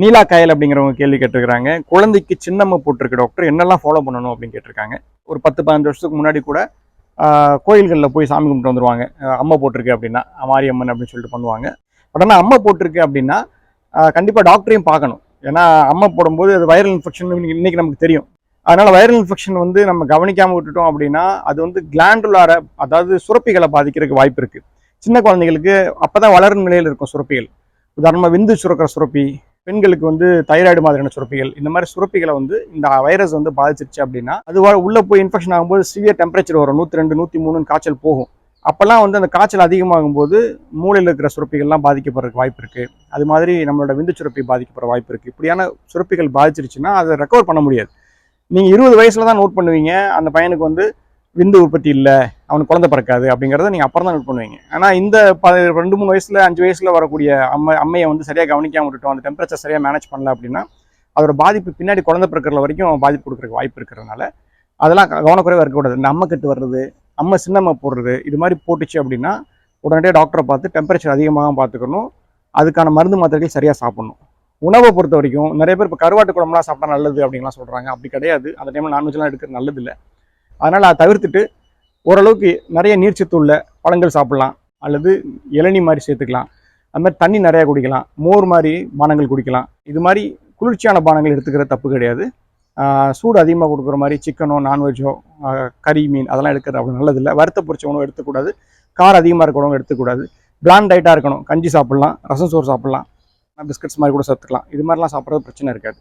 நீலா காயல் அப்படிங்கிறவங்க கேள்வி கேட்டிருக்கிறாங்க. குழந்தைக்கு சின்னம்மை போட்டிருக்கு டாக்டர் என்னெல்லாம் ஃபாலோ பண்ணணும் அப்படின்னு கேட்டிருக்காங்க. ஒரு பத்து பதினஞ்சு வருஷத்துக்கு முன்னாடி கூட கோயில்களில் போய் சாமி கும்பிட்டு வந்துருவாங்க. அம்மை அம்மா போட்டிருக்கு அப்படின்னா மாரியம்மன் அப்படின்னு சொல்லிட்டு பண்ணுவாங்க. பட் ஆனால் அம்மா போட்டிருக்கு அப்படின்னா கண்டிப்பாக டாக்டரையும் பார்க்கணும். ஏன்னா அம்மா போடும்போது அது வைரல் இன்ஃபெக்ஷன் இன்னைக்கு நமக்கு தெரியும். அதனால் வைரல் இன்ஃபெக்ஷன் வந்து நம்ம கவனிக்காமல் விட்டுட்டோம் அப்படின்னா அது வந்து கிளாண்டுலார அதாவது சுரப்பிகளை பாதிக்கிறதுக்கு வாய்ப்பு இருக்குது சின்ன குழந்தைகளுக்கு அப்பதான் வளரும் நிலையில் இருக்கும் சுரப்பிகள். உதாரணமாக விந்து சுரக்கிற சுரப்பி பெண்களுக்கு வந்து தைராய்டு மாதிரியான சுரப்பிகள் இந்த மாதிரி சுரப்பிகளை வந்து இந்த வைரஸ் வந்து பாதிச்சிருச்சு அப்படின்னா அது உள்ளே போய் இன்ஃபெக்ஷன் ஆகும்போது சிவியர் டெம்பரேச்சர் வரும். நூற்றி ரெண்டு நூற்றி மூணுன்னு காய்ச்சல் போகும். அப்போல்லாம் வந்து அந்த காய்ச்சல் அதிகமாகும் போது மூளையில் இருக்கிற சுரப்பிகள்லாம் பாதிக்கப்படுறதுக்கு வாய்ப்பு இருக்குது அது மாதிரி நம்மளோட விந்து சுரப்பி பாதிக்கப்படுற வாய்ப்பு இருக்குது இப்படியான சுரப்பிகள் பாதிச்சிருச்சுன்னா அதை ரெக்கவர் பண்ண முடியாது. நீங்கள் இருபது வயசில் தான் நோட் பண்ணுவீங்க. அந்த பையனுக்கு வந்து விந்து உற்பத்தி இல்லை அவனுக்கு குழந்தை பிறக்காது அப்படிங்கிறத நீங்கள் அப்புறம் தான் நோட் பண்ணுவீங்க. ஆனால் இந்த ப ரெண்டு மூணு வயசில் அஞ்சு வயசில் வரக்கூடிய அம்மை அம்மையை வந்து சரியாக கவனிக்காம விட்டுட்டோம் அந்த டெம்பரேச்சர் சரியாக மேனேஜ் பண்ணல அப்படின்னா அதோட பாதிப்பு பின்னாடி குழந்தை பிறக்கிற வரைக்கும் பாதிப்பு கொடுக்குறக்கு வாய்ப்பு இருக்கிறதுனால அதெல்லாம் கவனக்குறைவாக இருக்கக்கூடாது இந்த அம்மை கட்டு வர்றது அம்மை சின்னம்மை போடுறது இது மாதிரி போட்டுச்சு அப்படின்னா உடனடியாக டாக்டரை பார்த்து டெம்பரேச்சர் அதிகமாக பார்த்துக்கணும். அதுக்கான மருந்து மாத்திரைகள் சரியாக சாப்பிடணும். உணவை பொறுத்த வரைக்கும் நிறைய பேர் இப்போ கருவாட்டு குழம்புலாம் சாப்பிட்டா நல்லது அப்படின்லாம் சொல்கிறாங்க அப்படி கிடையாது. அந்த டைமில் நான்வெஜ்லாம் எடுக்கிறது நல்லது இல்லை அதனால் அதை தவிர்த்துட்டு ஓரளவுக்கு நிறைய நீர்ச்சத்து உள்ள பழங்கள் சாப்பிட்லாம். அல்லது இளநி மாதிரி சேர்த்துக்கலாம். அது மாதிரி தண்ணி நிறையா குடிக்கலாம். மோர் மாதிரி பானங்கள் குடிக்கலாம். இது மாதிரி குளிர்ச்சியான பானங்கள் எடுத்துக்கிறது தப்பு கிடையாது. சூடு அதிகமாக கொடுக்குற மாதிரி சிக்கனோ நான்வெஜ்ஜோ கறி மீன் அதெல்லாம் எடுக்கிறது அவ்வளோ நல்லதில்லை. வறுத்த பொறிச்ச உணவு எடுத்துக்கூடாது. காரம் அதிகமாக இருக்கிறவங்க எடுத்துக்கூடாது. பிளான் டயட்டாக இருக்கணும். கஞ்சி சாப்பிட்லாம். ரசம் சோறு சாப்பிட்லாம். பிஸ்கட்ஸ் மாதிரி கூட சேர்த்துக்கலாம். இது மாதிரிலாம் சாப்பிட்றது பிரச்சனை இருக்காது.